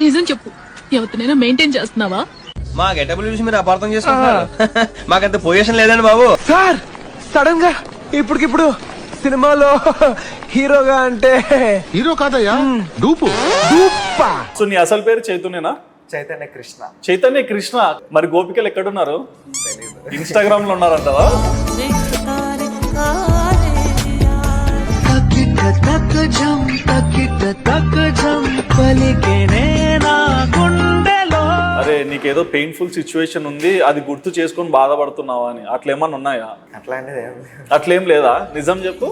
నిజం చెప్పు. ఎవరినైనా మెయింటైన్ చేస్తున్నావా? మా గెటబుల్ చూసి మీరు అపార్థం చేసుకుంటున్నారు. మాకంత పొజిషన్ లేదండి బాబు. సార్ సడన్గా ఇప్పటికిప్పుడు సినిమాలో హీరోగా అంటే హీరో కాదయ్యా డూపు. దూప్ప సో నీ అసలు పేరు చైతన్యనా? చైతన్య కృష్ణ. చైతన్య కృష్ణ. మరి గోపికలు ఎక్కడున్నారు? ఇన్స్టాగ్రామ్లో ఉన్నారంటావా? అరే నీకేదో పెయిన్ఫుల్ సిచ్యువేషన్ ఉంది అది గుర్తు చేసుకొని బాధపడుతున్నావా అని. అట్లా ఏమన్నా ఉన్నాయా? అట్లాంటిది ఏం లేదు. అట్లేం లేదా? నిజం చెప్పు.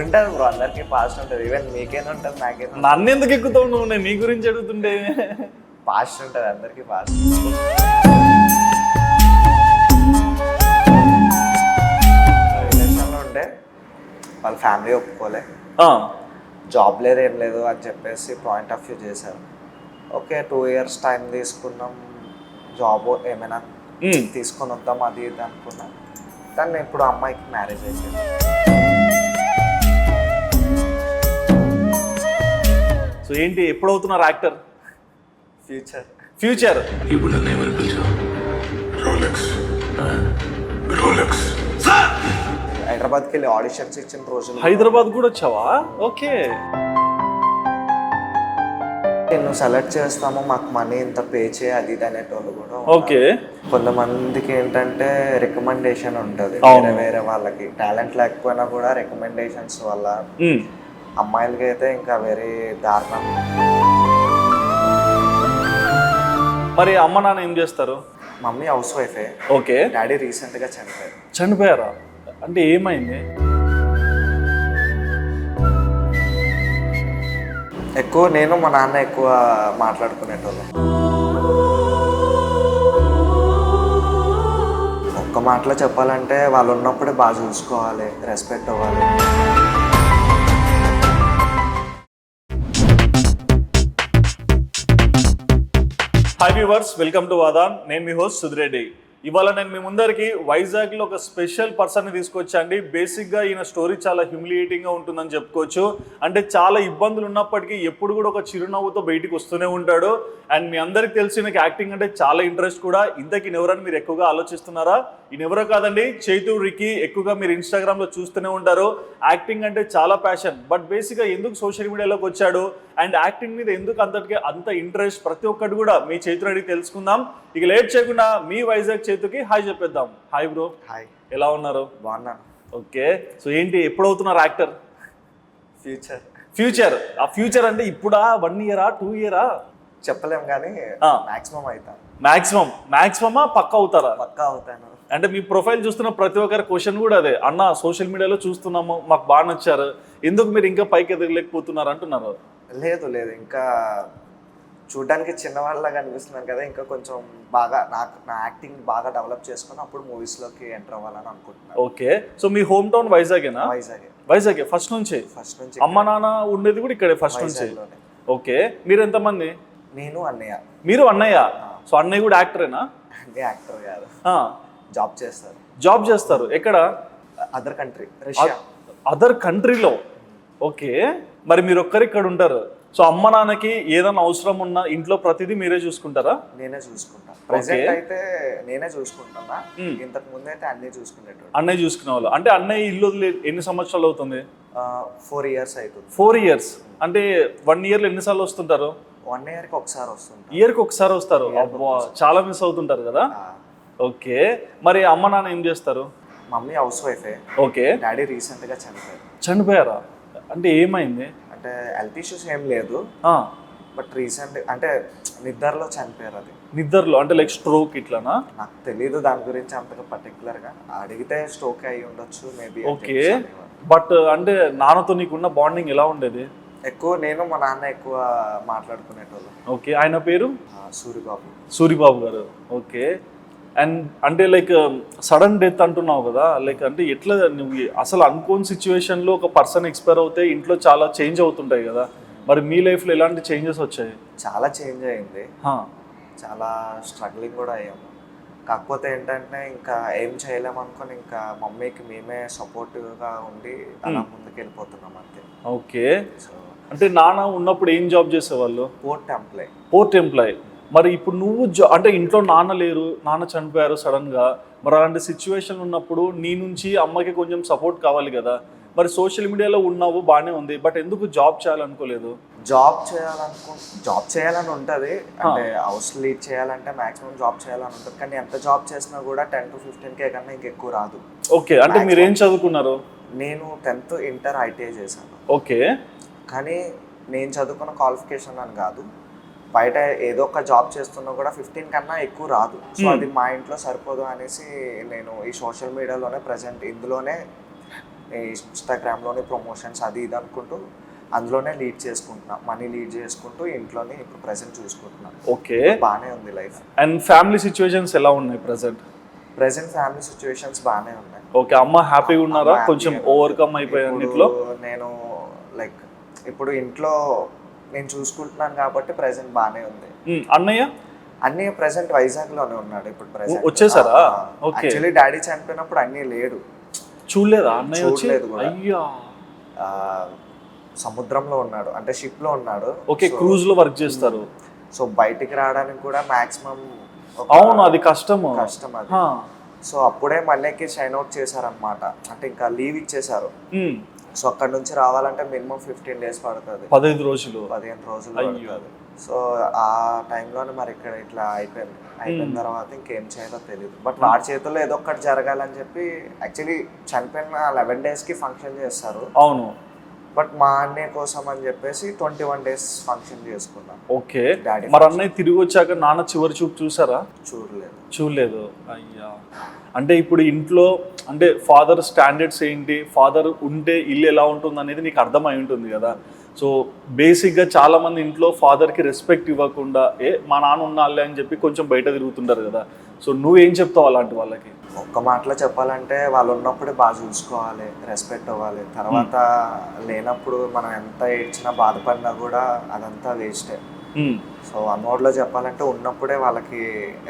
ఉంటుంది బ్రో అందరికి పాస్ట్ ఉంటుంది. ఈవెన్ మీకేనా ఉంటుంది నాకేనా నన్ను ఎందుకు ఎక్కుతావు నువ్వు? నేను నీ గురించి అడుగుతుండే పాస్ట్ ఉంటుంది అందరికి పాస్ట్ రిలేషన్లో ఉంటే వాళ్ళ ఫ్యామిలీ ఒప్పుకోలే. ఆ, జాబ్ లేదు ఏం లేదు అని చెప్పేసి పాయింట్ ఆఫ్ వ్యూ చేశారు. ఓకే టూ ఇయర్స్ టైం తీసుకున్నాం. జాబ్ ఏమైనా ఉమ్. తీసుకొని వద్దాం అది ఇది అనుకున్నాం. కానీ ఇప్పుడు అమ్మాయికి మ్యారేజ్ అయిపోయింది. సో ఏంటి? ఎప్పుడు అవుతున్నారు యాక్టర్ ఫ్యూచర్ ఫ్యూచర్ ఇప్పుడు నన్ను ఏమని పిలిచావు రోలెక్స్ రోలెక్స్ హైదరాబాద్కి వెళ్ళి ఆడిషన్స్ ఇచ్చిన రోజులు హైదరాబాద్ కూడా వచ్చావా? ఓకే. నిన్ను సెలెక్ట్ చేస్తాము మాకు మనీ ఇంత పే చేయ అది ఇది అనేటోళ్ళు కూడా. ఓకే. కొంతమందికి ఏంటంటే రికమెండేషన్ ఉంటుంది. వేరే వేరే వాళ్ళకి. టాలెంట్ లేకపోయినా కూడా రికమెండేషన్స్ వల్ల. అమ్మాయిలకి అయితే ఇంకా వెరీ దారుణం. మరి అమ్మ నాన్న ఏం చేస్తారు? మమ్మీ హౌస్ వైఫే. ఓకే. డాడీ రీసెంట్గా చనిపోయారు. చనిపోయారా? అంటే ఏమైంది? ఎక్కువ నేను మా నాన్న ఎక్కువ మాట్లాడుకునేటోళ్ళం. ఒక్క మాటలో చెప్పాలంటే వాళ్ళు ఉన్నప్పుడే బాగా చూసుకోవాలి రెస్పెక్ట్ అవ్వాలి. Hi viewers welcome to Aadhan నేను మీ హోస్ట్ సుధిరెడ్డి. ఇవాళ నేను మీ ముందరికి వైజాగ్లో ఒక స్పెషల్ పర్సన్ని తీసుకొచ్చండి. బేసిక్గా ఈయన స్టోరీ చాలా హ్యూమిలియేటింగ్గా ఉంటుందని చెప్పుకోవచ్చు. అంటే చాలా ఇబ్బందులు ఉన్నప్పటికీ ఎప్పుడు కూడా ఒక చిరునవ్వుతో బయటికి వస్తూనే ఉంటాడు. అండ్ మీ అందరికి తెలిసి నాకు యాక్టింగ్ అంటే చాలా ఇంట్రెస్ట్ కూడా. ఇంతకీ ఎవరని మీరు ఎక్కువగా ఆలోచిస్తున్నారా? ఈయన ఎవరో కాదండి చైతు రికి ఎక్కువగా మీరు ఇన్స్టాగ్రామ్లో చూస్తూనే ఉంటారు. యాక్టింగ్ అంటే చాలా ప్యాషన్ బట్ బేసిక్గా ఎందుకు సోషల్ మీడియాలోకి వచ్చాడు? అండ్ యాక్టింగ్ మీద ఎందుకు అంతటికి అంత ఇంట్రెస్ట్ ప్రతి ఒక్కటి కూడా మీ చైతుని అడిగి తెలుసుకుందాం. ఇక లేట్ చేయకుండా మీ వైజాగ్ చేతుకి హాయ్ చెప్పేద్దాం. Hi bro. హాయ్. ఎలా ఉన్నారు? బాగున్నాను ఓకే. సో ఏంటి ఎప్పుడు అవుతున్నారు యాక్టర్? ఫ్యూచర్. ఫ్యూచర్. ఆ ఫ్యూచర్ అంటే ఇప్పుడా వన్ ఇయరా టూ ఇయరా? చెప్పలేం కానీ. మాక్సిమం అవుతాను మాక్సిమం. మాక్సిమమా పక్క అవుతారా? పక్కా అవుతాను. అంటే మీ ప్రొఫైల్ చూస్తున్న ప్రతి ఒక్కరి క్వశ్చన్ కూడా అదే. అన్న సోషల్ మీడియాలో చూస్తున్నాము మాకు బాగా నచ్చారు. ఎందుకు మీరు ఇంకా పైకి ఎదగలేకపోతున్నారు అంటున్నారు? లేదు లేదు. ఇంకా చూడడానికి చిన్నవాళ్ళగా అనిపిస్తున్నాను కదా ఇంకా కొంచెం బాగా నాకు నా యాక్టింగ్ బాగా డెవలప్ చేసుకొని అప్పుడు మూవీస్లోకి ఎంటర్ అవ్వాలని అనుకుంటున్నాను. ఓకే. సో మీ హోమ్ టౌన్ వైజాగేనా? వైజాగ్. వైజాగ్ ఫస్ట్ నుంచి? ఫస్ట్ నుంచి. అమ్మ నాన్న ఉండేది కూడా ఇక్కడే ఫస్ట్ నుంచి. ఓకే. మీరు ఎంతమంది? నేను అన్నయ్య. మీరు అన్నయ్య? సో అన్నయ్య కూడా యాక్టరేనా? అన్నయ్య యాక్టర్ కాదు. జాబ్ చేస్తారు. జాబ్ చేస్తారు. ఎక్కడ? Other country Russia. అదర్ కంట్రీలో? ఓకే. మరి మీరు ఒక్కరు ఇక్కడ ఉంటారు. సో అమ్మ నాన్నకి ఏదైనా అవసరం ఉన్నా ఇంట్లో ప్రతిదీ మీరే చూసుకుంటారా? నేనే చూసుకుంటాను ప్రెసెంట్ అయితే నేనే చూసుకుంటున్నా. ఇంతకు ముందు అయితే అన్నీ చూసుకునేటోడు. అన్నయ్య చూసుకునే వాళ్ళు. అంటే అన్నయ్య ఇల్లు వదిలి ఎన్ని సంవత్సరాలు అవుతుంది? ఫోర్ ఇయర్స్ అవుతుంది. ఫోర్ ఇయర్స్ అంటే వన్ ఇయర్లో ఎన్నిసార్లు వస్తుంటారు? వన్ ఇయర్కి ఒకసారి వస్తుంది ఇయర్కి ఒకసారి వస్తారు. అబ్బా చాలా మిస్ అవుతుంటారు కదా? ఓకే. మరి అమ్మ నాన్న ఏం చేస్తారు? మమ్మీ హౌస్ వైఫే. ఓకే. డాడీ రీసెంట్గా చనిపోయారు. చనిపోయారా? అంటే ఏమైంది? అంటే హెల్త్ ఇష్యూస్ ఏం లేదు. బట్ రీసెంట్ అంటే నిద్రలో చనిపోయారు అది. నిద్రలో అంటే లైక్ స్ట్రోక్ ఇట్లానా? నాకు తెలియదు దాని గురించి అంతగా పర్టికులర్గా అడిగితే స్ట్రోక్ అయి ఉండొచ్చు మేబీ ఓకే. బట్ అంటే నాన్నతో నీకున్న బాండింగ్ ఎలా ఉండేది? ఎక్కువ నేను మా నాన్న ఎక్కువ మాట్లాడుకునేటోళ్ళం. ఓకే. ఆయన పేరు? సూరిబాబు. సూరిబాబు గారు. ఓకే. అండ్ అంటే లైక్ సడన్ డెత్ అంటున్నావు కదా లైక్ అంటే ఎట్లా నువ్వు అసలు అనుకోని సిచ్యువేషన్లో ఒక పర్సన్ ఎక్స్పైర్ అవుతే ఇంట్లో చాలా చేంజ్ అవుతుంటాయి కదా. మరి మీ లైఫ్లో ఎలాంటి చేంజెస్ వచ్చాయి? చాలా చేంజ్ అయింది. చాలా స్ట్రగ్లింగ్ కూడా అయ్యాము. కాకపోతే ఏంటంటే ఇంకా ఏం చేయలేము అనుకొని ఇంకా మమ్మీకి మేమే సపోర్టివ్గా ఉండి అలా ముందుకు వెళ్ళిపోతున్నాం అంతే ఓకే అంటే నాన్న ఉన్నప్పుడు ఏం జాబ్ చేసేవాళ్ళు? పోర్ట్ ఎంప్లాయ్ పోర్ట్ ఎంప్లాయ్ మరి ఇప్పుడు నువ్వు జా- అంటే ఇంట్లో నాన్న లేరు నాన్న చనిపోయారు సడన్గా మరి అలాంటి సిచ్యువేషన్ ఉన్నప్పుడు నీ నుంచి అమ్మకి కొంచెం సపోర్ట్ కావాలి కదా. మరి సోషల్ మీడియాలో ఉన్నావు బాగానే ఉంది బట్ ఎందుకు జాబ్ చేయాలనుకోలేదు? జాబ్ చేయాలనుకు జాబ్ చేయాలని ఉంటుంది అంటే హౌస్ లీడ్ చేయాలంటే మాక్సిమం జాబ్ చేయాలని ఉంటుంది కానీ ఎంత జాబ్ చేసినా కూడా టెన్ టు ఫిఫ్టీన్ కే కన్నా ఇంకెక్కువ రాదు. ఓకే అంటే మీరు ఏం చదువుకున్నారు? నేను టెన్త్ ఇంటర్ ఐటీఐ చేశాను. ఓకే. కానీ నేను చదువుకున్న క్వాలిఫికేషన్ అని కాదు. బయట ఏదో ఒక జాబ్ చేస్తున్నా కూడా ఫిఫ్టీన్ కన్నా ఎక్కువ రాదు. సో అది మా ఇంట్లో సరిపోదు అనేసి నేను ఈ సోషల్ మీడియాలోనే ప్రజెంట్ ఇందులోనే ఇన్స్టాగ్రామ్లోనే ప్రమోషన్స్ అది ఇది అనుకుంటూ అందులోనే లీడ్ చేసుకుంటున్నా మనీ లీడ్ చేసుకుంటూ ఇంట్లోనే ఇప్పుడు ప్రజెంట్ చూసుకుంటున్నా. ఓకే. బాగానే ఉంది లైఫ్ అండ్ ఫ్యామిలీ సిచ్యువేషన్స్ ఎలా ఉన్నాయి ప్రజెంట్ ప్రజెంట్ ఫ్యామిలీ సిచ్యువేషన్స్ బాగానే ఉన్నాయి. ఓకే అమ్మ హ్యాపీగా ఉన్నారా? కొంచెం ఓవర్కమ్ ఉంది. అయిపోయి ఇప్పుడు అన్నిట్లో నేను లైక్ ఇప్పుడు ఇంట్లో నేను చూసుకుంటున్నాను కాబట్టి ప్రజెంట్ బాగానే ఉంది. అన్నయ్య? అన్నీ ప్రెసెంట్ వైజాగ్లోనే ఉన్నాడు ఇప్పుడు ప్రెసెంట్ వచ్చేసారా? యాక్చువల్లీ డాడీ చనిపోయినప్పుడు అన్నీ లేడు. చూడలేదా? అన్నయ్య చూడలేదు. అయ్యా. సముద్రంలో ఉన్నాడు. అంటే షిప్లో ఉన్నాడు. ఓకే క్రూజ్లో వర్క్ చేస్తారు. సో బయటికి రావడానికి కూడా మాక్సిమం అవును అది కష్టము. కష్టం అది. సో అప్పుడే మళ్ళీకి షైన్ అవుట్ చేశారనమాట అంటే ఇంకా లీవ్ ఇచ్చేశారు. సో అక్కడ నుంచి రావాలంటే మినిమం ఫిఫ్టీన్ డేస్ పడుతుంది. పదహైదు రోజులు. పదిహేను రోజులు. పడుతుంది. సో ఆ టైంలోనే మరి ఇక్కడ ఇట్లా అయిపోయింది. అయిపోయిన తర్వాత ఇంకేం చేయాలో తెలియదు బట్ వాడి చేతుల్లో ఏదో ఒకటి జరగాలని చెప్పి యాక్చువల్లీ చనిపోయిన లెవెన్ డేస్కి ఫంక్షన్ చేస్తారు. అవును. బట్ మా అన్నయ్య కోసం అని చెప్పేసి ట్వంటీ వన్ డేస్ ఫంక్షన్ చేసుకున్నాం. ఓకే. Daddy మరి అన్నయ్య తిరిగి వచ్చాక నాన్న చివరి చూపు చూసారా? చూడలేదు. చూడలేదు. అయ్యా. అంటే ఇప్పుడు ఇంట్లో అంటే ఫాదర్ స్టాండర్డ్స్ ఏంటి? ఫాదర్ ఉంటే ఇల్లు ఎలా ఉంటుంది అనేది నీకు అర్థమై ఉంటుంది కదా. సో బేసిక్గా చాలా మంది ఇంట్లో ఫాదర్కి రెస్పెక్ట్ ఇవ్వకుండా ఏ మా నాన్న ఉన్నాళ్ళే అని చెప్పి కొంచెం బయట తిరుగుతుంటారు కదా. సో నువ్వేం చెప్తావు అలాంటి వాళ్ళకి? ఒక్క మాటలో చెప్పాలంటే వాళ్ళు ఉన్నప్పుడే బాగా చూసుకోవాలి రెస్పెక్ట్ అవ్వాలి. తర్వాత లేనప్పుడు మనం ఎంత ఏడ్చినా బాధపడినా కూడా అదంతా వేస్టే ఉమ్, సో వన్ వర్డ్లో చెప్పాలంటే ఉన్నప్పుడే వాళ్ళకి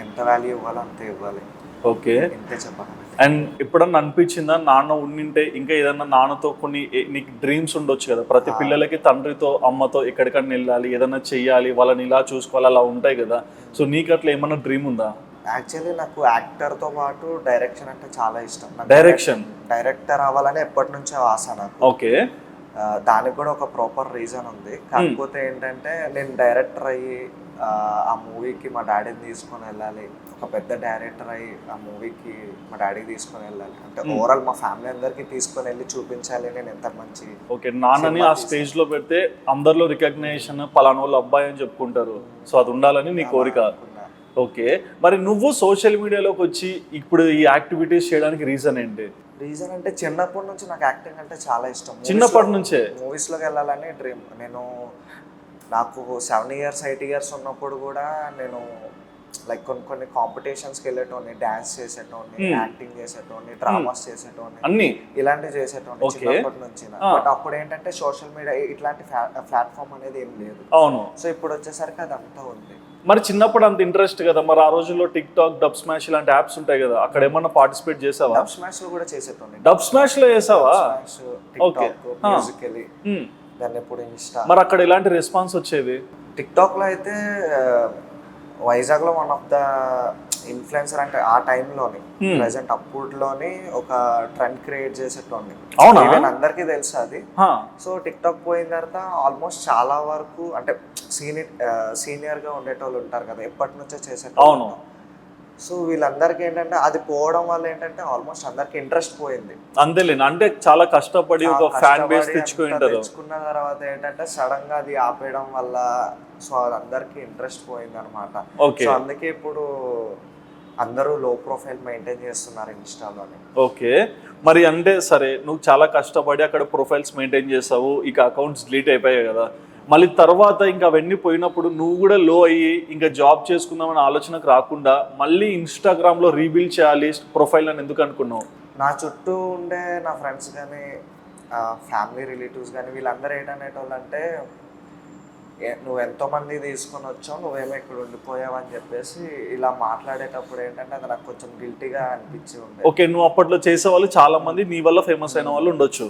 ఎంత వాల్యూ ఇవ్వాలో అంతే ఇవ్వాలి. ఓకే. ఇంతే చెప్పాలి అండ్ ఎప్పుడన్నా అనిపించిందా నాన్న ఉండింటే ఇంకా ఏదన్నా నాన్నతో కొన్ని నీకు డ్రీమ్స్ ఉండొచ్చు కదా? ప్రతి పిల్లలకి తండ్రితో అమ్మతో ఎక్కడికన్నా వెళ్ళాలి ఏదన్నా చెయ్యాలి వాళ్ళని ఇలా చూసుకోవాలి అలా ఉంటాయి కదా? సో నీకు అట్లా ఏమన్నా డ్రీమ్ ఉందా? యాక్చువల్లీ నాకు యాక్టర్తో పాటు డైరెక్షన్ అంటే చాలా ఇష్టం. నాకు డైరెక్షన్? డైరెక్టర్ అవ్వాలని ఎప్పటి నుంచో ఆశ నాకు. ఓకే. దానికి కూడా ఒక ప్రాపర్ రీజన్ ఉంది. కాకపోతే ఏంటంటే నేను డైరెక్టర్ అయ్యి ఆ, మూవీకి మా డాడీని తీసుకొని వెళ్ళాలి. ఒక పెద్ద డైరెక్టర్ అయ్యి ఆ మూవీకి మా డాడీకి తీసుకొని వెళ్ళాలి. అంటే ఓవరాల్ మా ఫ్యామిలీ అందరికీ తీసుకొని వెళ్ళి చూపించాలి. నేను ఎంత మంచి ఓకే నాన్నని ఆ స్టేజ్లో పెడితే అందరిలో రికగ్నైజేషన్ పలానా వాళ్ళు అబ్బాయి అని చెప్పుకుంటారు. సో అది ఉండాలని నీ కోరిక. ఓకే. మరి నువ్వు సోషల్ మీడియాలోకి వచ్చి ఇప్పుడు ఈ యాక్టివిటీస్ చేయడానికి రీజన్ ఏంటి? రీజన్ అంటే చిన్నప్పటి నుంచి నాకు యాక్టింగ్ అంటే చాలా ఇష్టం. చిన్నప్పటి నుంచే? మూవీస్లోకి వెళ్ళాలని డ్రీమ్ నేను నాకు సెవెన్ ఇయర్స్ ఎయిట్ ఇయర్స్ ఉన్నప్పుడు కూడా నేను లైక్ కొన్ని కొన్ని కాంపిటీషన్స్కి వెళ్ళేటోని డాన్స్ చేసేటోని యాక్టింగ్ చేసేటోని డ్రామాస్ చేసేటోని అన్ని. ఇలాంటి చేసేటోని. చిన్నప్పటి నుంచి. బట్ అప్పుడు ఏంటంటే సోషల్ మీడియా ఇట్లాంటి ప్లాట్ఫామ్ అనేది ఏం లేదు. అవును. సో ఇప్పుడు వచ్చేసరికి అదంతా ఉంది. మరి చిన్నప్పుడు అంత ఇంట్రెస్ట్ కదా. మరి ఆ రోజుల్లో టిక్ టాక్ డబ్ స్మాష్ ఇలాంటి యాప్స్ ఉంటాయి కదా. అక్కడ ఏమన్నా పార్టిసిపేట్ చేసావా? డబ్ స్మాష్లో కూడా చేసేటోని డబ్ స్మాష్లో చేసావా? ఆ. Musically Hmm. దాన్ని ఇప్పుడు ఇన్స్టా మరి అక్కడ ఎలాంటి రెస్పాన్స్ వచ్చేది? టిక్ టాక్లో అయితే ఆ, వైజాగ్లో వన్ ఆఫ్ ద ఇన్ఫ్లుయెన్సర్ అంటే ఆ టైంలోని. ప్రజెంట్ అప్పుడులోని ఒక ట్రెండ్ క్రియేట్ అవునా? ఈవెన్ అందరికీ తెలుసు అది. సో టిక్ టాక్ పోయిన తర్వాత ఆల్మోస్ట్ చాలా వరకు అంటే సీనియర్ సీనియర్గా ఉండేటోళ్ళు ఉంటారు కదా ఎప్పటి నుంచో చేసేటోళ్ళు. సో వీళ్ళందరికీ ఏంటంటే అది పోవడం వల్ల ఏంటంటే ఆల్మోస్ట్ అందరికి ఇంట్రెస్ట్ పోయింది. అంతేలేండి అంటే చాలా కష్టపడి ఒక ఫ్యాన్ బేస్ తెచ్చుకున్న తర్వాత ఏంటంటే సడన్గా అది ఆపేయడం వల్ల సో అందరికి ఇంట్రెస్ట్ పోయింది అనమాట. సో అందుకే ఇప్పుడు అందరూ లో ప్రొఫైల్ మెయింటైన్ చేస్తున్నారు ఇన్స్టాలోని. ఓకే. మరి అంటే సరే నువ్వు చాలా కష్టపడి అక్కడ ప్రొఫైల్స్ మెయింటైన్ చేసావు ఇక అకౌంట్స్ డిలీట్ అయిపోయాయి కదా. మళ్ళీ తర్వాత ఇంకా అవన్నీ పోయినప్పుడు నువ్వు కూడా లో అయ్యి ఇంకా జాబ్ చేసుకుందామనే ఆలోచనకు రాకుండా మళ్ళీ ఇన్స్టాగ్రామ్లో రీబిల్డ్ చేయాలి ప్రొఫైల్ అని ఎందుకు అనుకున్నావు? నా చుట్టూ ఉండే నా ఫ్రెండ్స్ కానీ ఫ్యామిలీ రిలేటివ్స్ కానీ వీళ్ళందరూ ఏంటనేటోళ్ళు అంటే నువ్వు ఎంతో మంది తీసుకొని వచ్చావు నువ్వేమో ఇక్కడ ఉండిపోయావు అని చెప్పేసి ఇలా మాట్లాడేటప్పుడు ఏంటంటే అది నాకు కొంచెం గిల్టీగా అనిపించి ఉండే ఓకే నువ్వు అప్పట్లో చేసే వాళ్ళు చాలా మంది నీ వల్ల ఫేమస్ అయిన వాళ్ళు ఉండొచ్చు.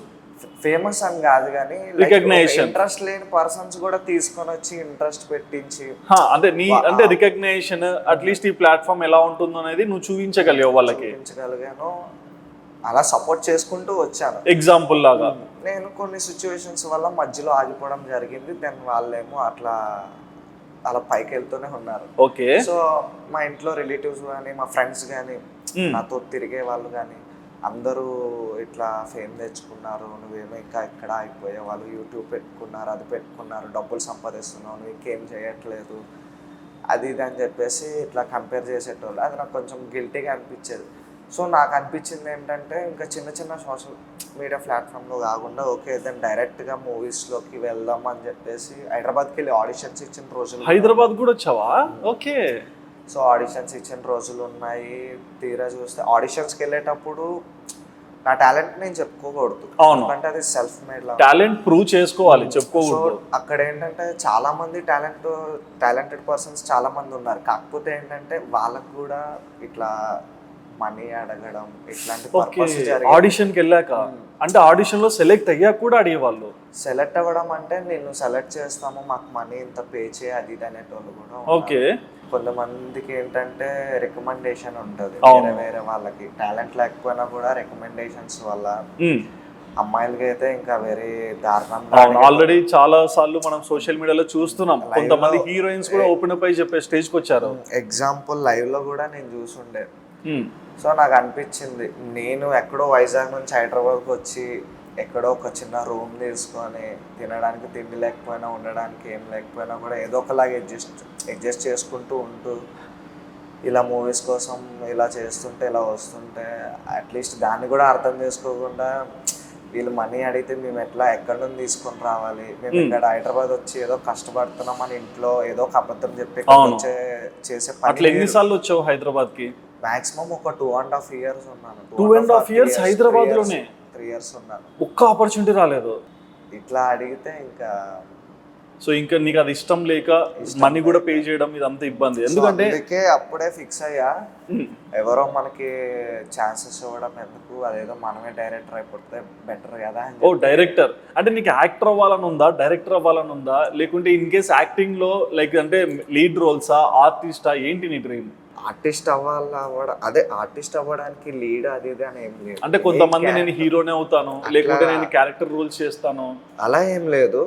ఫేమస్ అని కాదు కానీ Recognition. ఇంట్రెస్ట్ లేని పర్సన్స్ కూడా తీసుకొని వచ్చి ఇంట్రెస్ట్ పెట్టించి అంటే నీ అంటే రికగ్నేషన్ అట్లీస్ట్ ఈ ప్లాట్ఫామ్ ఎలా ఉంటుందో అనేది నువ్వు చూపించగలిగావు వాళ్ళకి. చూపించగలిగాను. అలా సపోర్ట్ చేసుకుంటూ వచ్చాను. ఎగ్జాంపుల్ లాగా. నేను కొన్ని సిచ్యువేషన్స్ వల్ల మధ్యలో ఆగిపోవడం జరిగింది. దెన్ వాళ్ళేమో అట్లా అలా పైకి వెళ్తూనే ఉన్నారు. ఓకే. సో మా ఇంట్లో రిలేటివ్స్ కానీ మా ఫ్రెండ్స్ కానీ. నాతో తిరిగే వాళ్ళు కానీ అందరూ ఇట్లా ఫేమ్ తెచ్చుకున్నారు నువ్వేమో ఇంకా ఎక్కడ అయిపోయే వాళ్ళు యూట్యూబ్ పెట్టుకున్నారు అది పెట్టుకున్నారు డబ్బులు సంపాదిస్తున్నావు నువ్వు ఇంకేం చేయట్లేదు అది ఇది అని చెప్పేసి ఇట్లా కంపేర్ చేసేటోళ్ళు. అది నాకు కొంచెం గిల్టీగా అనిపించేది. సో నాకు అనిపించింది ఏంటంటే ఇంకా చిన్న చిన్న సోషల్ మీడియా ప్లాట్ఫామ్లో కాకుండా ఓకే దెన్ డైరెక్ట్గా మూవీస్లోకి వెళ్దాం అని చెప్పేసి హైదరాబాద్కి వెళ్ళి ఆడిషన్స్ ఇచ్చిన రోజులు హైదరాబాద్ కూడా వచ్చావా? ఓకే. సో ఆడిషన్స్ ఇచ్చిన రోజులు ఉన్నాయి. తీరా చూస్తే ఆడిషన్స్కి వెళ్ళేటప్పుడు నా టాలెంట్ నేను చెప్పుకోకూడదు. ఎందుకంటే అది సెల్ఫ్ మేడ్ లా టాలెంట్ ప్రూవ్ చేసుకోవాలి చెప్పుకోకూడదు. అక్కడ ఏంటంటే చాలా మంది టాలెంట్ టాలెంటెడ్ పర్సన్స్ చాలా మంది ఉన్నారు. కాకపోతే ఏంటంటే వాళ్ళకు కూడా ఇట్లా మనీ అడగడం ఇట్లాంటి ఓకే. పర్పస్ జరిగి ఆడిషన్కి వెళ్ళాక. అంటే ఆడిషన్లో సెలెక్ట్ అయ్యాక కూడా అడిగేవాళ్ళు. సెలెక్ట్ అవ్వడం అంటే నిన్ను సెలెక్ట్ చేస్తాము మాకు మనీ ఇంత పే చేయ అది ఇది అనేటోళ్ళు కూడా. ఓకే. కొంతమందికి ఏంటంటే రికమెండేషన్ ఉంటుంది. వేరే వేరే వాళ్ళకి. టాలెంట్ లేకపోయినా కూడా రికమెండేషన్స్ వల్ల. అమ్మాయిలకి అయితే ఇంకా వేరే దారుణం ఆల్రెడీ చాలా సార్లు మనం సోషల్ మీడియాలో చూస్తున్నాం. కొంతమంది హీరోయిన్స్ కూడా ఓపెన్ అప్ అయి చెప్పే స్టేజ్కి వచ్చారు. ఎగ్జాంపుల్ లైవ్లో కూడా నేను చూసుండే. సో నాకు అనిపించింది నేను ఎక్కడో వైజాగ్ నుంచి హైదరాబాద్కి వచ్చి ఎక్కడో ఒక చిన్న రూమ్ తీసుకొని తినడానికి తిండి లేకపోయినా ఉండడానికి ఏం లేకపోయినా కూడా ఏదో ఒకలాగా అడ్జస్ట్ అడ్జస్ట్ చేసుకుంటూ ఉంటూ ఇలా మూవీస్ కోసం ఇలా చేస్తుంటే ఇలా వస్తుంటే అట్లీస్ట్ దాన్ని కూడా అర్థం చేసుకోకుండా వీళ్ళు మనీ అడిగితే మేము ఎట్లా ఎక్కడి నుంచి తీసుకొని రావాలి మేము ఇక్కడ హైదరాబాద్ వచ్చి ఏదో కష్టపడుతున్నాం మన ఇంట్లో ఏదో ఒక అబద్ధం చెప్పి. వచ్చే చేసే అట్లా పని ఎన్నిసార్లు వచ్చావు హైదరాబాద్కి మాక్సిమం ఒక టూ అండ్ హాఫ్ ఇయర్స్ ఉన్నాను. Two and half years హైదరాబాద్లోనే? త్రీ ఇయర్స్ ఉన్నాను. ఒక్క ఆపర్చునిటీ రాలేదు. ఇట్లా అడిగితే ఇంకా సో ఇంకా నీకు అది ఇష్టం లేక మనీ కూడా పే చేయడం ఇదంతా ఇబ్బంది. ఎందుకంటే అందుకే అప్పుడే ఫిక్స్ అయ్యా. ఎవరో మనకి ఛాన్సెస్ ఇవ్వడం ఎందుకు? అదేదో మనమే డైరెక్టర్ అయిపోతే బెటర్ కదా ఓ డైరెక్టర్ అంటే నీకు యాక్టర్ అవ్వాలని ఉందా డైరెక్టర్ అవ్వాలని ఉందా లేకుంటే ఇన్ కేస్ యాక్టింగ్లో లైక్ అంటే లీడ్ రోల్సా ఆర్టిస్టా ఏంటి నీ డ్రీమ్ ఆర్టిస్ట్ అవ్వాల అవ్వడం? అదే ఆర్టిస్ట్ అవ్వడానికి లీడ్ అది ఇది అని ఏం లేదు. అంటే కొంతమంది నేను హీరోనే అవుతాను లేకుంటే నేను క్యారెక్టర్ రోల్స్ చేస్తాను. అలా ఏం లేదు.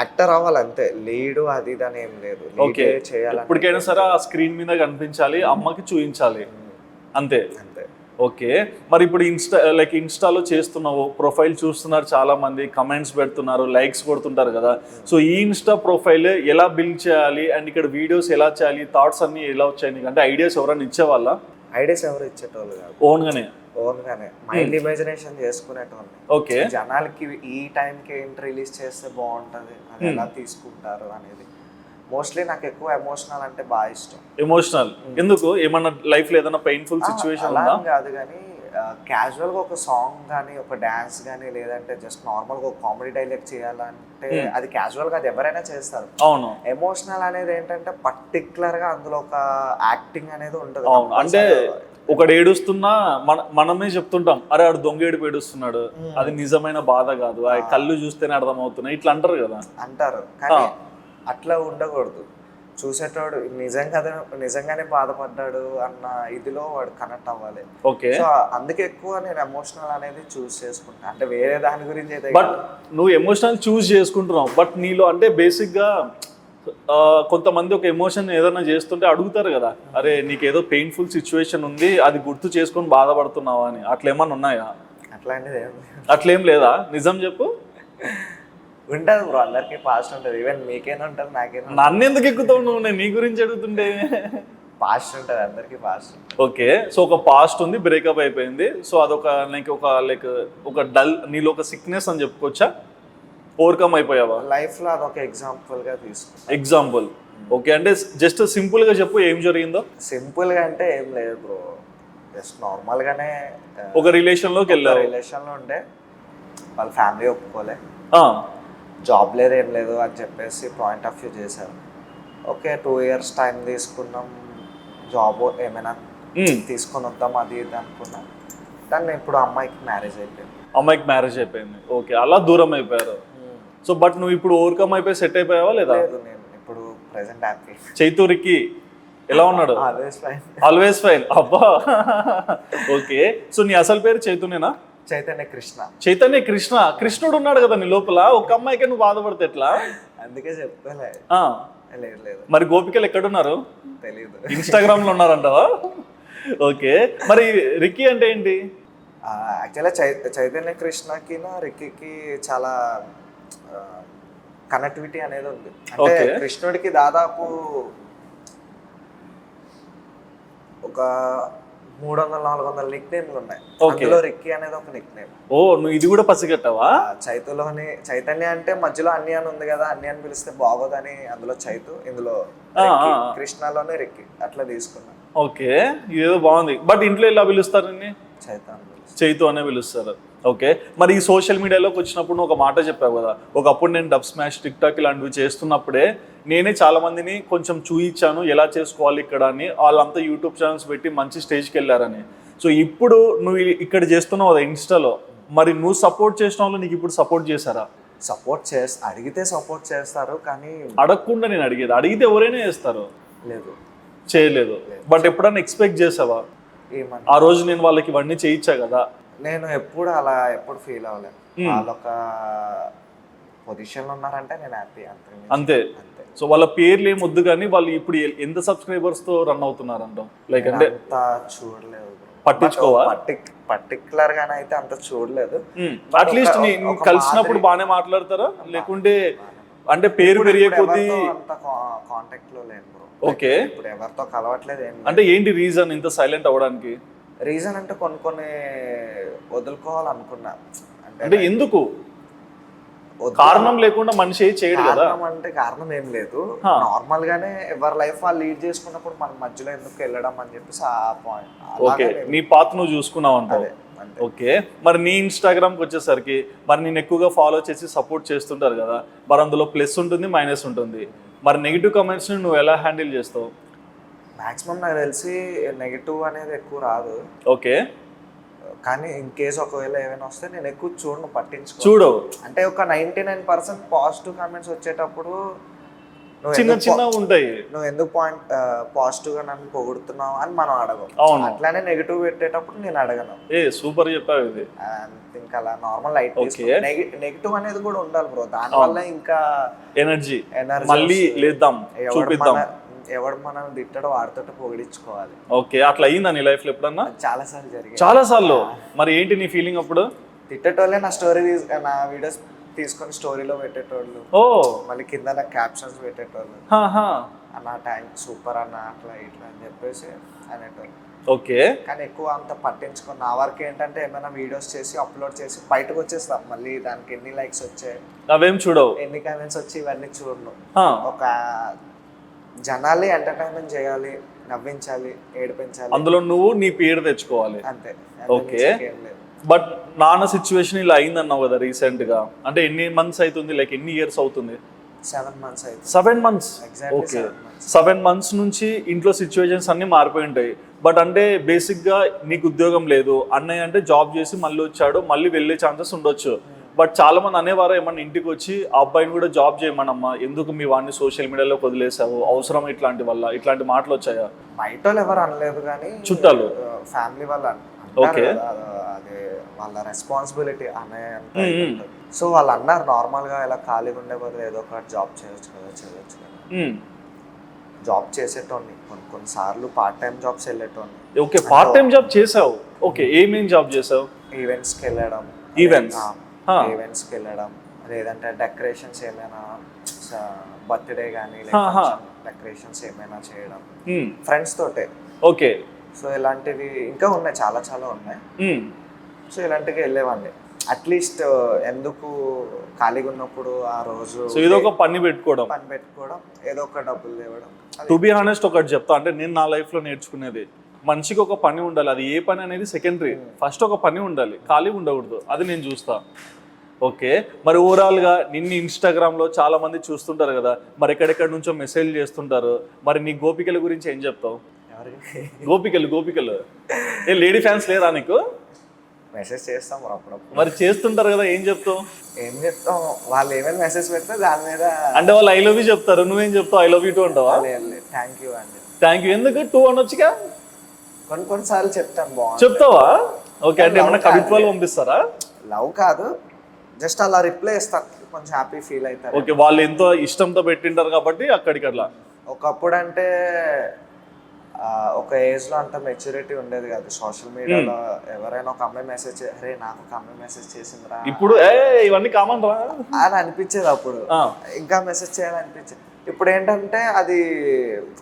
యాక్టర్ అవ్వాలంతే లీడ్ అది ఇది అని ఏం లేదు. ఓకే. చేయాలని ఇప్పటికైనా సరే ఆ స్క్రీన్ మీద కనిపించాలి అమ్మకి చూపించాలి అంతే. అంతే. ఓకే. మరి ఇప్పుడు ఇన్స్టా లైక్ ఇన్స్టాలో చేస్తున్నావు ప్రొఫైల్ చూస్తున్నారు చాలా మంది కమెంట్స్ పెడుతున్నారు లైక్స్ కొడుతుంటారు కదా. సో ఈ ఇన్స్టా ప్రొఫైల్ ఎలా బిల్డ్ చేయాలి? అండ్ ఇక్కడ వీడియోస్ ఎలా చేయాలి? థాట్స్ అన్ని ఎలా వచ్చాయి అంటే ఐడియాస్ ఎవరైనా ఇచ్చేవాళ్ళ? ఐడియాస్ ఎవరు ఇచ్చేటోళ్ళు కాదు. ఓన్గానే? ఓన్ గానే మైండ్ ఇమాజినేషన్ చేసుకునేటోళ్ళని ఓకే. జనాలకి ఈ టైంకి ఏంటి రిలీజ్ చేస్తే బాగుంటది? అది ఎలా తీసుకుంటారు అనేది. మోస్ట్లీ నాకు ఎక్కువ ఎమోషనల్ అంటే బాగా ఇష్టం. ఎమోషనల్ ఎందుకు? ఏమన్నా లైఫ్లో ఏదైనా పెయిన్ఫుల్ సిచ్యువేషన్ కాదు కానీ క్యాజువల్గా ఒక సాంగ్ కానీ ఒక డ్యాన్స్ కానీ లేదంటే జస్ట్ నార్మల్గా ఒక కామెడీ డైలాగ్ చేయాలంటే అది క్యాజువల్గా అది ఎవరైనా చేస్తారు. అవును. ఎమోషనల్ అనేది ఏంటంటే పర్టికులర్గా అందులో ఒక యాక్టింగ్ అనేది ఉంటుంది. అవును. అంటే ఒకడు ఏడుస్తున్నా మన మనమే చెప్తుంటాం. అరే ఆడు దొంగ ఏడుపు ఏడుస్తున్నాడు. అది నిజమైన బాధ కాదు. ఆ కళ్ళు చూస్తేనే అర్థం అవుతున్నాయి ఇట్లా అంటారు కదా. అంటారు. కానీ అట్లా ఉండకూడదు. చూసేటోడు నిజంగా నిజంగానే బాధపడ్డాడు అన్న ఇదిలో వాడు కనెక్ట్ అవ్వాలి. ఓకే. సో అందుకే ఎక్కువ నేను ఎమోషనల్ అనేది చూస్ చేసుకుంటా. అంటే వేరే దాని గురించి అయితే బట్ నువ్వు ఎమోషనల్ చూస్ చేసుకుంటున్నావు. బట్ నీలో అంటే బేసిక్గా కొంతమంది ఒక ఎమోషన్ ఏదైనా చేస్తుంటే అడుగుతారు కదా అరే నీకు ఏదో పెయిన్ఫుల్ సిచ్యువేషన్ ఉంది అది గుర్తు చేసుకొని బాధపడుతున్నావా అని. అట్లా ఏమన్నా ఉన్నాయా? అట్లాంటిది. అట్లేం లేదా? నిజం చెప్పు. ఉంటుంది బ్రో అందరికి పాస్ట్ ఉంటుంది. ఈవెన్ మీకైనా ఉంటుంది నాకైనా నన్ను ఎందుకు ఎక్కుతావు నువ్వు నేను నీ గురించి అడుగుతుండే పాస్ట్ ఉంటుంది అందరికి పాస్ట్ ఓకే సో ఒక పాస్ట్ ఉంది బ్రేకప్ అయిపోయింది. సో అదొక లైక్ ఒక లైక్ ఒక డల్ నీలో ఒక సిక్నెస్ అని చెప్పుకోవచ్చా? ఓవర్కమ్ అయిపోయావా? లైఫ్లో అదొక ఎగ్జాంపుల్గా తీసుకుంటా ఎగ్జాంపుల్ ఓకే అంటే జస్ట్ సింపుల్గా చెప్పు ఏం జరిగిందో. సింపుల్గా అంటే ఏం లేదు బ్రో. జస్ట్ నార్మల్ గానే ఒక రిలేషన్లోకి వెళ్ళావు. రిలేషన్లో ఉంటే వాళ్ళ ఫ్యామిలీ ఒప్పుకోలే. జాబ్ లేదు ఏం లేదు అని చెప్పేసి పాయింట్ ఆఫ్ వ్యూ చేశారు. ఓకే టూ ఇయర్స్ టైం తీసుకున్నాం జాబ్ ఏమైనా ఉమ్, తీసుకొని వద్దాం అది ఇది అనుకున్నాం. కానీ ఇప్పుడు అమ్మాయికి మ్యారేజ్ అయిపోయింది. అమ్మాయికి మ్యారేజ్ అయిపోయింది. ఓకే అలా దూరం అయిపోయారు. సో బట్ నువ్వు ఇప్పుడు ఓవర్కమ్ అయిపోయి సెట్ అయిపోయావా లేదా? లేదు నేను ఇప్పుడు ప్రెసెంట్ హ్యాపీ చైతూరికి ఎలా ఉన్నాడు? ఆల్వేస్ ఫైన్ ఆల్వేస్ ఫైన్ అబ్బా. ఓకే సో నీ అసలు పేరు చైతన్యనా చైతన్య కృష్ణ. చైతన్య కృష్ణ. కృష్ణుడు ఉన్నాడు కదా నీ లోపల. ఒక అమ్మాయికి నువ్వు బాధపడితే ఎట్లా? అందుకే చెప్తాలే. ఆ, లేదు లేదు. మరి గోపికలు ఎక్కడున్నారు? తెలీదు. ఇన్స్టాగ్రామ్లో ఉన్నారంటావా? ఓకే. మరి రిక్కీ అంటే ఏంటి? యాక్చువల్గా చై చైతన్య కృష్ణకి రిక్కికి చాలా కనెక్టివిటీ అనేది ఉంది. అంటే. కృష్ణుడికి దాదాపు ఒక మూడు వందల నాలుగు వందల నిక్ నేమ్లు ఉన్నాయి. అందులో రిక్కీ అనేది ఒక నిక్ నేమ్ ఓ నువ్వు ఇది కూడా పసిగట్టావా? చైతులోని చైతన్య అంటే మధ్యలో అన్ని అని ఉంది కదా అన్ని అని పిలిస్తే బాగోదని అందులో చైతు ఇందులో. కృష్ణలోనే రిక్కీ అట్లా తీసుకున్నా. ఓకే. ఇదేదో బాగుంది. బట్ ఇంట్లో ఇలా పిలుస్తారు? చైతన్య పిలుస్తా. చైతు అనే పిలుస్తారు. ఓకే? మరి ఈ సోషల్ మీడియాలోకి వచ్చినప్పుడు నువ్వు ఒక మాట చెప్పావు కదా ఒకప్పుడు నేను డబ్ స్మాష్ టిక్ టాక్ ఇలాంటివి చేస్తున్నప్పుడే నేనే చాలా మందిని కొంచెం చూయించాను ఎలా చేసుకోవాలి ఇక్కడ అని వాళ్ళంతా యూట్యూబ్ ఛానల్స్ పెట్టి మంచి స్టేజ్కి వెళ్ళారని. సో ఇప్పుడు నువ్వు ఇక్కడ చేస్తున్నావు కదా ఇన్స్టాలో మరి నువ్వు సపోర్ట్ చేసిన వాళ్ళు నీకు ఇప్పుడు సపోర్ట్ చేశారా? సపోర్ట్ చేస్ అడిగితే సపోర్ట్ చేస్తారు కానీ అడగకుండా నేను అడిగేది అడిగితే ఎవరైనా చేస్తారు? లేదు. చేయలేదు. బట్ ఎప్పుడన్నా ఎక్స్పెక్ట్ చేసావా? ఆ రోజు నేను వాళ్ళకి ఇవన్నీ చేయించా కదా నేను ఎప్పుడు అలా ఎప్పుడు ఫీల్ అవ్వలేదు. వాళ్ళొక పొజిషన్లో ఉన్నారంటే నేను హ్యాపీ అంతే. అంతే. సో వాళ్ళ పేర్లు ఏం వద్దు కానీ వాళ్ళు ఇప్పుడు ఎంత సబ్స్క్రైబర్స్తో రన్ అవుతున్నారంట లైక్ అంటే చూడలేదు. పట్టించుకోవా? పర్టికులర్ గానే అయితే అంత చూడలేదు. అట్లీస్ట్ నువ్వు కలిసినప్పుడు బాగానే మాట్లాడతారా? లేకుంటే అంటే పేరు పెరిగే కొద్దీ కాంటాక్ట్లో లేను బ్రో. ఓకే. ఇప్పుడు ఎవరితో కలవట్లేదు అంటే ఏంటి రీజన్ ఇంత సైలెంట్ అవ్వడానికి? రీజన్ అంటే కొన్ని కొన్ని వదులుకోవాలనుకున్నా. అంటే ఎందుకు? కారణం లేకుండా మనిషి చేయడు కదా. కారణం అంటే కారణం ఏం లేదు. నార్మల్ గానే ఎవరి లైఫ్ వాళ్ళు లీడ్ చేసుకున్నప్పుడు మన మధ్యలో ఎందుకు వెళ్ళడం అని చెప్పేసి ఆ పాయింట్ ఓకే నీ పాత్ నువ్వు చూసుకున్నావు అంతే. ఓకే మరి నీ ఇన్స్టాగ్రామ్కి వచ్చేసరికి మరి నేను ఎక్కువగా ఫాలో చేసి సపోర్ట్ చేస్తుంటారు కదా మరి అందులో ప్లస్ ఉంటుంది మైనస్ ఉంటుంది. మరి నెగిటివ్ కమెంట్స్ని నువ్వు ఎలా హ్యాండిల్ చేస్తావు? మాక్సిమం నాకు తెలిసి నెగిటివ్ అనేది ఎక్కువ రాదు. ఓకే. కానీ ఇన్ కేస్ ఒకవేళ ఏమైనా వస్తే నేను ఎక్కువ చూడను పట్టించుకో చూడు అంటే ఒక ninety nine percent positive comments వచ్చేటప్పుడు నువ్వు చిన్న చిన్న ఉంటాయి. నువ్వు ఎందుకు పాయింట్ పాజిటివ్గా నన్ను పొగుడుతున్నావు అని మనం అడగం. అవును. అట్లానే నెగిటివ్ పెట్టేటప్పుడు నేను అడగను. ఏ సూపర్ చెప్పావు ఇది. ఇంకా అలా నార్మల్ లైట్. నెగిటివ్ అనేది కూడా ఉండాలి బ్రో. దానివల్ల ఇంకా ఎనర్జీ. ఎనర్జీ మళ్ళీ లేద్దాం. చూపిద్దాం. ఎవడు మనం తిట్టడో వాడితో పొగిడించుకోవాలి. ఓకే అట్లా అయిందా నీ లైఫ్లో ఎప్పుడన్నా చాలా సార్లు జరిగాయి. చాలా సార్లు. మరి ఏంటి నీ ఫీలింగ్ అప్పుడు? తిట్టేటోళ్ళే నా స్టోరీ నా వీడియోస్ తీసుకొని స్టోరీలో పెట్టేటోళ్ళు. ఓ. మళ్ళీ కింద నా క్యాప్షన్స్ పెట్టేటోళ్ళు. అన్న ట్యాంక్ సూపర్ అన్న అట్లా ఇట్లా అని చెప్పేసి అనేటోళ్ళు. ఓకే. కానీ ఎక్కువ అంత పట్టించుకుని. నా వరకు ఏంటంటే ఏమైనా వీడియోస్ చేసి అప్లోడ్ చేసి బయటకు వచ్చేస్తాం. మళ్ళీ దానికి ఎన్ని లైక్స్ వచ్చాయి అవేం చూడవు. ఎన్ని కామెంట్స్ వచ్చి ఇవన్నీ చూడను. ఒక జనాల్ని ఎంటర్టైన్మెంట్ చేయాలి నవ్వించాలి ఏడిపించాలి. అందులో నువ్వు నీ పేరు తెచ్చుకోవాలి. అంతే. లేదు బట్ నాన్న సిచ్యువేషన్ ఇలా అయిందన్నావు కదా రీసెంట్గా అంటే ఎన్ని మంత్స్ అవుతుంది? లైక్ ఎన్ని ఇయర్స్ అవుతుంది? Seven months seven months okay. Seven months నుంచి ఇంట్లో సిచ్యువేషన్స్ అన్ని మారిపోయి ఉంటాయి. బట్ అంటే బేసిక్గా నీకు ఉద్యోగం లేదు. అన్నయ్య అంటే జాబ్ చేసి మళ్ళీ వచ్చాడు మళ్ళీ వెళ్ళే ఛాన్సెస్ ఉండొచ్చు. బట్ చాలా మంది అనేవారు ఏమన్నా ఇంటికి వచ్చి ఆ అబ్బాయిని కూడా జాబ్ చేయమనమ్మా ఎందుకు మీ వాడిని సోషల్ మీడియాలో వదిలేసావు? అవసరం ఇట్లాంటి వల్ల ఇట్లాంటి మాటలు వచ్చాయా? బయట వాళ్ళు ఎవరు అనలేదు కానీ చుట్టాలు. ఫ్యామిలీ వాళ్ళు కదా, అది వాళ్ళ రెస్పాన్సిబిలిటీ అనే. సో వాళ్ళు అన్నారు నార్మల్గా ఇలా ఖాళీగా ఉండే బదులు ఏదో ఒకటి జాబ్ చేయొచ్చు కదా చేయొచ్చు కదా. జాబ్ చేసేటోని కొన్ని కొన్నిసార్లు పార్ట్ టైం జాబ్స్ వెళ్ళేటోని ఓకే పార్ట్ టైం జాబ్ చేసావు. ఓకే ఏమేం జాబ్ చేసావు? ఈవెంట్స్కి వెళ్ళడం Events. ఈవెంట్స్కి వెళ్ళడం లేదంటే డెకరేషన్స్ ఏమైనా బర్త్డే కానీ. డెకరేషన్స్ ఏమైనా చేయడం. ఫ్రెండ్స్ తోటే. ఓకే. సో ఇలాంటివి ఇంకా ఉన్నాయి చాలా చాలా ఉన్నాయి. సో ఇలాంటివి వెళ్ళేవాడిని. అట్లీస్ట్ ఎందుకు ఖాళీగా ఉన్నప్పుడు ఆ రోజు సో ఇది ఒక పని పెట్టుకోవడం. పని పెట్టుకోవడం ఏదో ఒక డబ్బులు అది టు బి హానెస్ట్ ఒకటి చెప్తా అంటే నేను నా లైఫ్లో నేర్చుకునేది మనిషికి ఒక పని ఉండాలి. అది ఏ పని అనేది సెకండరీ ఫస్ట్ ఒక పని ఉండాలి. ఖాళీ ఉండకూడదు. అది నేను చూస్తా. ఓకే? మరి ఓవరాల్గా నిన్ను ఇన్స్టాగ్రామ్లో చాలా మంది చూస్తుంటారు కదా. మరి ఎక్కడెక్కడ నుంచో మెసేజ్ చేస్తుంటారు. మరి నీ గోపికల గురించి ఏం చెప్తావు? గోపికలు గోపికలు. ఏ లేడీ ఫ్యాన్స్ లేరా నీకు? మెసేజ్ చేస్తాం అప్పుడప్పుడు. మరి చేస్తుంటారు కదా ఏం చెప్తావు? ఏం చెప్తాం? వాళ్ళు ఏమైనా మెసేజ్ పెడితే దాని మీద అంటే వాళ్ళు ఐ లవ్ యూ చెప్తారు. నువ్వేం చెప్తావు? ఐ లవ్ యూ టూ అంటావా? థ్యాంక్ యూ అండి. థ్యాంక్ యూ ఎందుకు? టూ అనొచ్చుగా? కొన్ని కొన్నిసార్లు చెప్తాను బాగుంది. చెప్తావా? ఓకే అంటే ఏమన్నా కవిత్వాలు పంపిస్తారా? లవ్ కాదు జస్ట్ అలా రిప్లై ఇస్తాను కొంచెం హ్యాపీ ఫీల్ అవుతారు. ఓకే వాళ్ళు ఎంతో ఇష్టంతో పెట్టింటారు కాబట్టి అక్కడికి అట్లా. ఒకప్పుడు అంటే ఒక ఏజ్లో అంత మెచ్యూరిటీ ఉండేది కాదు. సోషల్ మీడియాలో ఎవరైనా ఒక అమ్మాయి మెసేజ్ అరే నాకు ఒక అమ్మాయి మెసేజ్ చేసిందిరా. ఇప్పుడు ఏ ఇవన్నీ కామన్ రా? అని అనిపించేది అప్పుడు. ఇంకా మెసేజ్ చేయాలనిపించేది ఇప్పుడు ఏంటంటే అది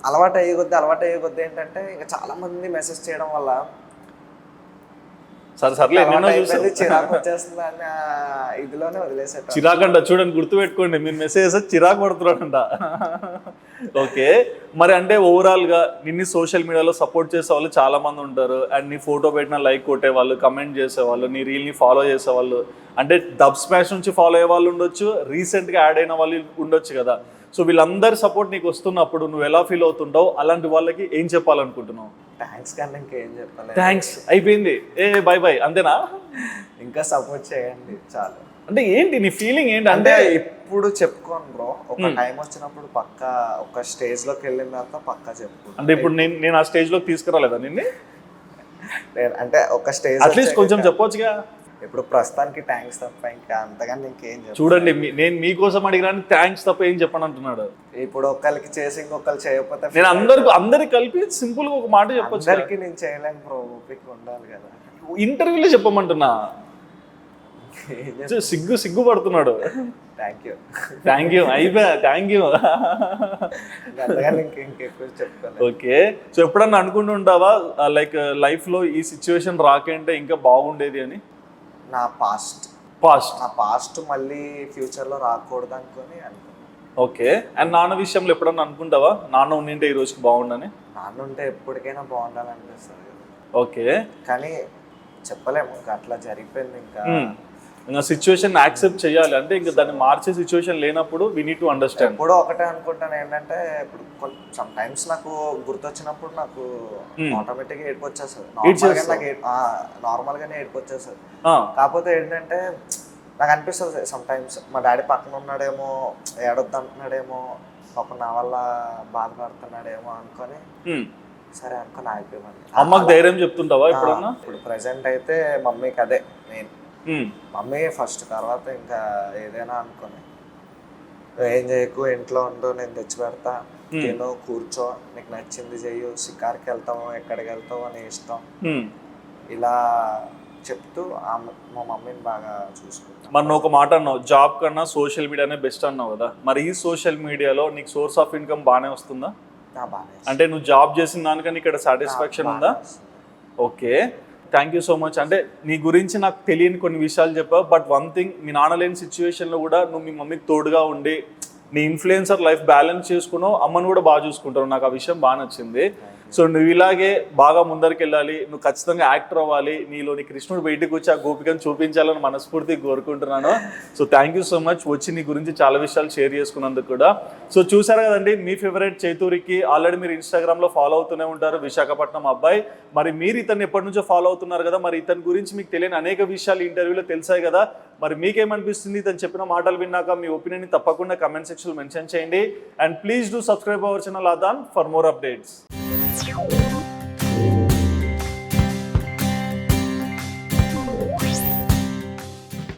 అలవాటు అయ్యే కొద్దీ అలవాటు అయ్యే కొద్దీ ఏంటంటే ఇంకా చాలా మంది మెసేజ్ చేయడం వల్ల చిరాకు వచ్చేస్తుంది అని ఆ ఇదిలోనే వదిలేసేట చిరాకంట చూడండి గుర్తు పెట్టుకోండి మీరు మెసేజ్ చిరాకు పడుతున్నాడంట ఓకే. మరి అంటే ఓవరాల్గా నిన్ను సోషల్ మీడియాలో సపోర్ట్ చేసే వాళ్ళు చాలా మంది ఉంటారు. అండ్ నీ ఫోటో పెట్టిన లైక్ కొట్టే వాళ్ళు కమెంట్ చేసేవాళ్ళు నీ రీల్ని ఫాలో చేసేవాళ్ళు. అంటే డబ్ స్మాష్ నుంచి ఫాలో అయ్యే వాళ్ళు ఉండొచ్చు రీసెంట్గా యాడ్ అయిన వాళ్ళు ఉండొచ్చు కదా. సో వీళ్ళందరి సపోర్ట్ నీకు వస్తున్నప్పుడు నువ్వు ఎలా ఫీల్ అవుతుంటావు? అలాంటి వాళ్ళకి ఏం చెప్పాలనుకుంటున్నావు? థ్యాంక్స్ కన్నా ఇంకేం చెప్పలేదు థ్యాంక్స్ అయిపోయింది. ఏ బై బై. అంతేనా? ఇంకా సపోర్ట్ చేయండి. చాలు. అంటే ఏంటి నీ ఫీలింగ్ ఏంటి? అంటే ఇప్పుడు చెప్పుకోను బ్రో ఒక టైం వచ్చినప్పుడు పక్క ఒక స్టేజ్లోకి వెళ్ళిన తర్వాత పక్క చెప్పుకుంటాను అంటే ఇప్పుడు నేను నేను ఆ స్టేజ్లోకి తీసుకురాలేదా నిన్ను? నేను- అంటే ఒక స్టేజ్ అట్లీస్ట్ కొంచెం చెప్పొచ్చుగా. ఇప్పుడు ప్రస్తుతానికి థ్యాంక్స్ తప్ప ఇంకా అంతగాని ఇంకేం చూడండి నేను మీకోసం అడిగినాను థ్యాంక్స్ తప్ప ఏం చెప్పను అంటున్నాడు. ఇప్పుడు ఒకరికి చేసి ఇంకొకరు చేయకపోతే నేను అందరికి అందరికి కలిపి సింపుల్గా ఒక మాట చెప్పొచ్చు అందరికి నేను చేయలేను బ్రో ఓపిక ఉండాలి కదా. ఇంటర్వ్యూలో చెప్పమంటున్నా. సిగ్గు సిగ్గు పడుతున్నాడు. థ్యాంక్ యూ థ్యాంక్ యూ అయిపోయా? Thank you okay. సో ఎప్పుడన్నా అనుకుంటుంటావా లైక్ లైఫ్లో ఈ సిచ్యువేషన్ రాకంటే ఇంకా బాగుండేది అని? నా పాస్ట్ పాస్ట్ నా పాస్ట్ మళ్ళీ ఫ్యూచర్లో రాకూడదు అనుకొని ఓకే. అండ్ నాన్న విషయంలో ఎప్పుడన్నా అనుకుంటావా? నాన్న ఉండింటే ఈ రోజుకి బాగుండని? నాన్నుంటే ఎప్పటికైనా బాగుండాలనిపిస్తుంది ఓకే. కానీ చెప్పలేము. ఇంకా అట్లా జరిగిపోయింది ఇంకా. ఇంకా సిచ్యువేషన్ యాక్సెప్ట్ చేయాలి. అంటే ఇంకా దాన్ని మార్చే సిచ్యువేషన్ లేనప్పుడు వీ నీడ్ టు అండర్స్టాండ్ ఎప్పుడో ఒకటే అనుకుంటాను ఏంటంటే ఇప్పుడు సమ్ టైమ్స్ నాకు గుర్తొచ్చినప్పుడు నాకు ఆటోమేటిక్గా ఏడుపు వచ్చేస్తుంది నాకు నార్మల్ గానే ఏడుపు వచ్చేస్తుంది కాకపోతే ఏంటంటే నాకు అనిపిస్తుంది సమ్ టైమ్స్ మా డాడీ పక్కన ఉన్నాడేమో ఏడొద్దు అంటున్నాడేమో పాపం నా వల్ల బాధపడుతున్నాడేమో అనుకొని సరే అనుకొని ఆగిపోయామండి. అమ్మకి ధైర్యం చెప్తుంటావా ఇప్పుడు ప్రజెంట్ అయితే మమ్మీకి అదే నేను. మమ్మీ ఫస్ట్ తర్వాత ఇంకా ఏదైనా అనుకొని. "నువ్వు ఏం చేయకు ఇంట్లో ఉండు నేను తెచ్చి పెడతా. తిను కూర్చో నీకు నచ్చింది చెయ్యు షికార్కి వెళ్తావు ఎక్కడికి వెళ్తావు అని ఇష్టం. ఉమ్. ఇలా చెప్తూ ఆమె- మా మమ్మీని బాగా చూసుకుంటాం. మరి ఒక మాట అన్నావు జాబ్ కన్నా సోషల్ మీడియానే బెస్ట్ అన్నావు కదా. మరి ఈ సోషల్ మీడియాలో నీకు సోర్స్ ఆఫ్ ఇన్కమ్ బాగానే వస్తుందా? అంటే నువ్వు జాబ్ చేసిన దానికన్నా ఇక్కడ సాటిస్ఫాక్షన్ ఉందా? Okay. Thank you so much అంటే నీ గురించి నాకు తెలియని కొన్ని విషయాలు చెప్పావు బట్ వన్ థింగ్ మీ నాన్న లేని సిచ్యువేషన్లో కూడా నువ్వు మీ మమ్మీకి తోడుగా ఉండి నీ ఇన్ఫ్లుయెన్సర్ లైఫ్ బ్యాలెన్స్ చేసుకున్నావు అమ్మను కూడా బాగా చూసుకుంటావు. నాకు ఆ విషయం బాగా నచ్చింది. సో నువ్వు ఇలాగే బాగా ముందరికెళ్ళాలి నువ్వు ఖచ్చితంగా యాక్టర్ అవ్వాలి నీలో నీ కృష్ణుడు బయటకు వచ్చి ఆ గోపికను చూపించాలని మనస్ఫూర్తిగా కోరుకుంటున్నాను. So thank you so much వచ్చి నీ గురించి చాలా విషయాలు షేర్ చేసుకున్నందుకు కూడా. సో చూసారు కదండి మీ ఫేవరెట్ చైతూరికి ఆల్రెడీ మీరు ఇన్స్టాగ్రామ్లో ఫాలో అవుతూనే ఉంటారు విశాఖపట్నం అబ్బాయి. మరి మీరు ఇతను ఎప్పటి నుంచో ఫాలో అవుతున్నారు కదా మరి ఇతని గురించి మీకు తెలియని అనేక విషయాలు ఇంటర్వ్యూలో తెలిసాయి కదా. మరి మీకేమనిపిస్తుంది ఇతను చెప్పిన మాటలు విన్నాక మీ ఒపీనియన్ తప్పకుండా కమెంట్ సెక్షన్లో మెన్షన్ చేయండి. And please do subscribe our channel Aadhan for more updates Thank you.